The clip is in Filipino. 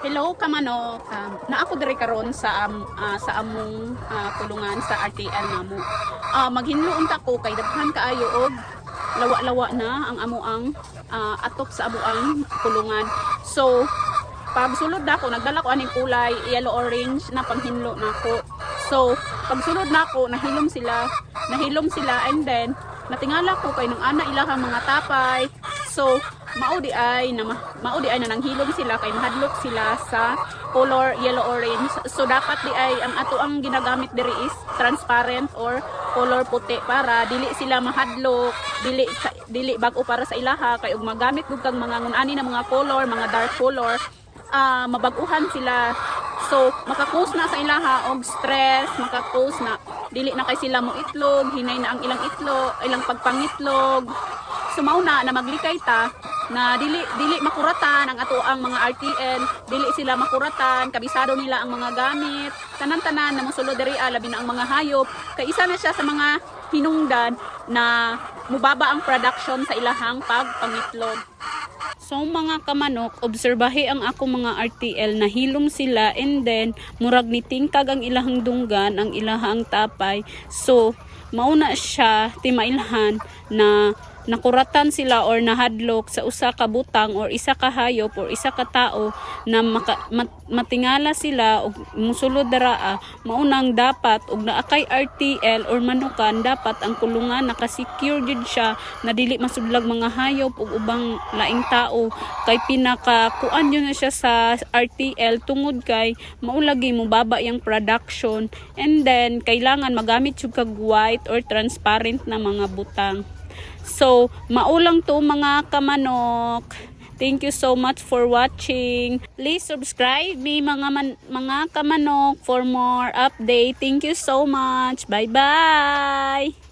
Hello kamanok. Um, na ako diri karon sa am, ah, sa among ah, kulungan sa RTL namo. Ah, maghinlo unta ko kay daghan kaayo og lawa-lawa na ang amo ang ah, atop sa amo ang kulungan. So pag sulod na ako, nagdala ko aning kulay, yellow orange na panghinlo na ako. So, pag sulod na ako, nahilom sila, nahilom sila and then natingala ko kay nung ana ilahang mga tapay. So, maudi ay na ma- maudi ay na nanghilom sila kay mahadlok sila sa color yellow orange. So dapat di ay ang ato ang ginagamit diri is transparent or color puti para dili sila mahadlok, dili dili bag-o para sa ilaha kay ug magamit gud kang mga ngunani na mga color, mga dark color, ah mabag-uhan sila. So makakos na sa ilaha og stress, makakos na dili na kay sila mo itlog, hinay na ang ilang itlog, ilang pagpangitlog. So mao na na maglikay ta na dili dili makuratan ang ato ang mga RTL, dili sila makuratan, kabisado nila ang mga gamit, tanan-tanan na mosulod diri ah, labi na ang mga hayop. Kay isa na siya sa mga hinungdan na mubaba ang production sa ilahang pagpangitlog. So mga kamanok, obserbahe ang ako mga RTL na hilom sila and then murag ni tingkag ang ilahang dunggan, ang ilahang tapay. So mauna siya timailhan na nakuratan sila or nahadlok sa usa ka butang or isa ka hayop or isa ka tao na maka, mat, matingala sila og musulod daraa maunang dapat og naakay RTL or manukan dapat ang kulungan naka-secure jud siya na dili masudlag mga hayop ug ubang laing tao. Kay pinaka kuan yun na siya sa RTL tungod kay maulagi mo baba yung production. And then kailangan magamit yung kag white or transparent na mga butang So, maulang to mga kamanok. Thank you so much for watching. Please subscribe me mga man, mga kamanok for more update. Thank you so much. Bye-bye.